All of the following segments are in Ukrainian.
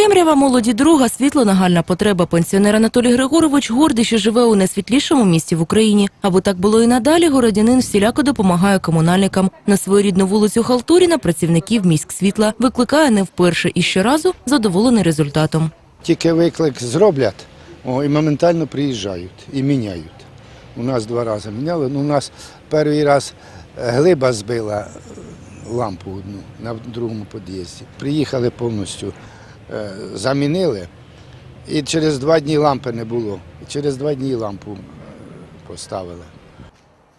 Темрява молоді друга, світло нагальна потреба. Пенсіонер Анатолій Григорович гордий, що живе у найсвітлішому місті в Україні. Аби так було і надалі, городянин всіляко допомагає комунальникам. На свою рідну вулицю Халтуріна працівників міськ світла викликає не вперше і щоразу задоволений результатом. Тільки виклик зроблять, і моментально приїжджають і міняють. У нас два рази міняли. Ну, у нас перший раз е, глиба збила е, лампу одну на другому під'їзді. Приїхали повністю, замінили, і через два дні лампи не було. І через два дні лампу е, поставили.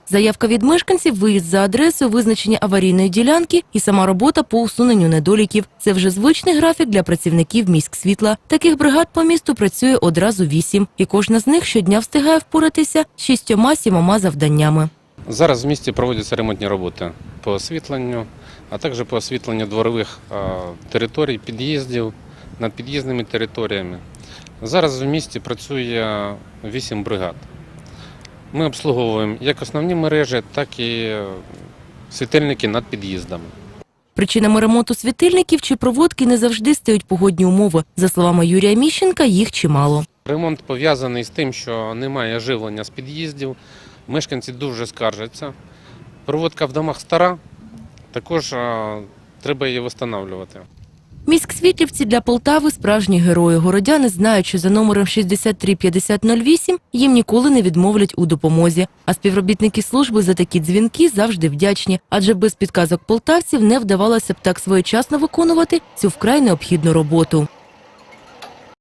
Заявка від мешканців, виїзд за адресою, визначення аварійної ділянки і сама робота по усуненню недоліків. Це вже звичний графік для працівників міськ світла. Таких бригад по місту працює одразу вісім, і кожна з них щодня встигає впоратися з шістьома-сімома завданнями. Зараз в місті проводяться ремонтні роботи по освітленню, а також по освітленню дворових територій, під'їздів над під'їзними територіями. Зараз в місті працює 8 бригад. Ми обслуговуємо як основні мережі, так і е, світильники над під'їздами. Причинами ремонту світильників чи проводки не завжди стають погодні умови. За словами Юрія Міщенка, їх чимало. Ремонт пов'язаний з тим, що немає живлення з під'їздів. Мешканці дуже скаржаться. Проводка в домах стара, також треба її встановлювати. Міськсвітлівці для Полтави справжні герої. Городяни знають, що за номером 635008 їм ніколи не відмовлять у допомозі. А співробітники служби за такі дзвінки завжди вдячні, адже без підказок полтавців не вдавалося б так своєчасно виконувати цю вкрай необхідну роботу.